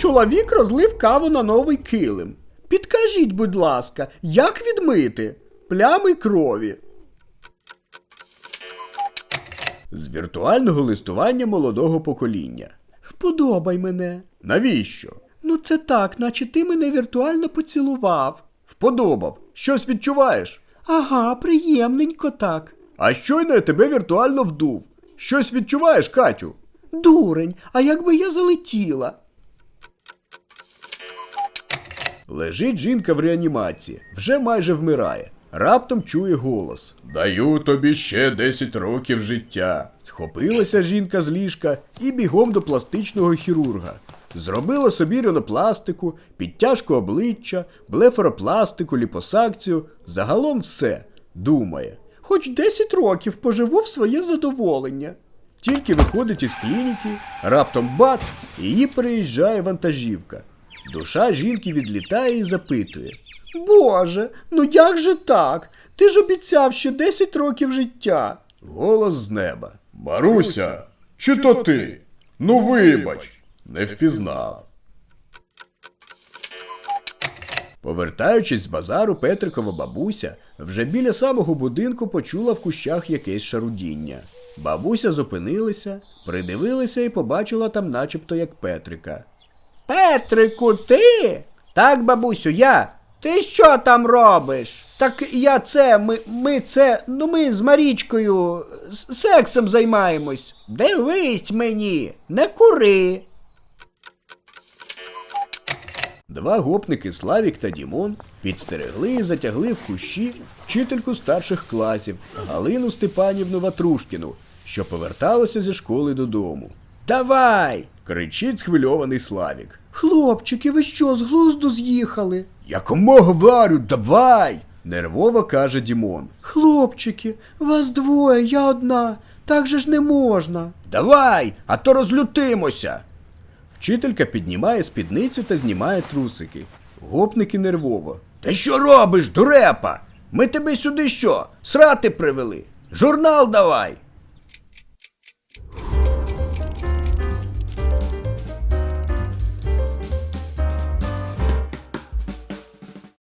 Чоловік розлив каву на новий килим. Підкажіть, будь ласка, як відмити плями крові? З віртуального листування молодого покоління. Вподобай мене. Навіщо? Ну це так, наче ти мене віртуально поцілував. Вподобав. Щось відчуваєш? Ага, приємненько так. А щойно я тебе віртуально вдув. Щось відчуваєш, Катю? Дурень, а якби я залетіла? Лежить жінка в реанімації, вже майже вмирає. Раптом чує голос. Даю тобі ще 10 років життя. Схопилася жінка з ліжка і бігом до пластичного хірурга. Зробила собі рінопластику, підтяжку обличчя, блефаропластику, ліпосакцію, загалом все. Думає. Хоч 10 років поживу в своє задоволення. Тільки виходить із клініки, раптом бац, і її переїжджає вантажівка. Душа жінки відлітає і запитує: Боже, ну як же так? Ти ж обіцяв ще 10 років життя. Голос з неба. Маруся, чи то ти? Ну вибач, не впізнав. Повертаючись з базару, Петрикова бабуся вже біля самого будинку почула в кущах якесь шарудіння. Бабуся зупинилася, придивилася і побачила там начебто як Петрика. Петрику, ти? Так, бабусю, я. Ти що там робиш? Так я це, ми, ми це, ну ми з Марічкою с- сексом займаємось. Дивись мені, не кури. Два гопники Славік та Дімон підстерегли і затягли в кущі вчительку старших класів Галину Степанівну Ватрушкіну, що поверталася зі школи додому. Давай! кричить схвильований Славік. Хлопчики, ви що, з глузду з'їхали? Я кому говорю, давай! нервово каже Дімон. Хлопчики, вас двоє, я одна. Так же ж не можна. Давай, а то розлютимося. Вчителька піднімає спідницю та знімає трусики. Гопники нервово. Ти що робиш, дурепа? Ми тебе сюди що? Срати привели? Журнал давай.